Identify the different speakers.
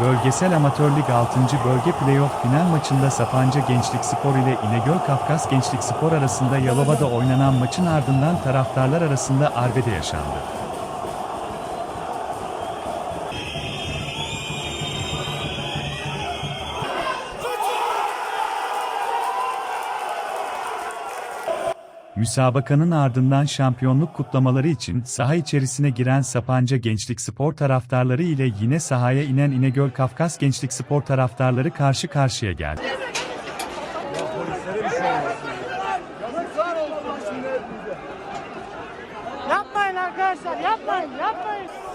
Speaker 1: Bölgesel Amatör Lig 6. Bölge Playoff final maçında Sapanca Gençlik Spor ile İnegöl Kafkas Gençlik Spor arasında Yalova'da oynanan maçın ardından taraftarlar arasında arbede yaşandı. Müsabakanın ardından şampiyonluk kutlamaları için saha içerisine giren Sapanca Gençlik Spor taraftarları ile yine sahaya inen İnegöl Kafkas Gençlik Spor taraftarları karşı karşıya geldi.
Speaker 2: Yapmayın arkadaşlar yapmayın yapmayın.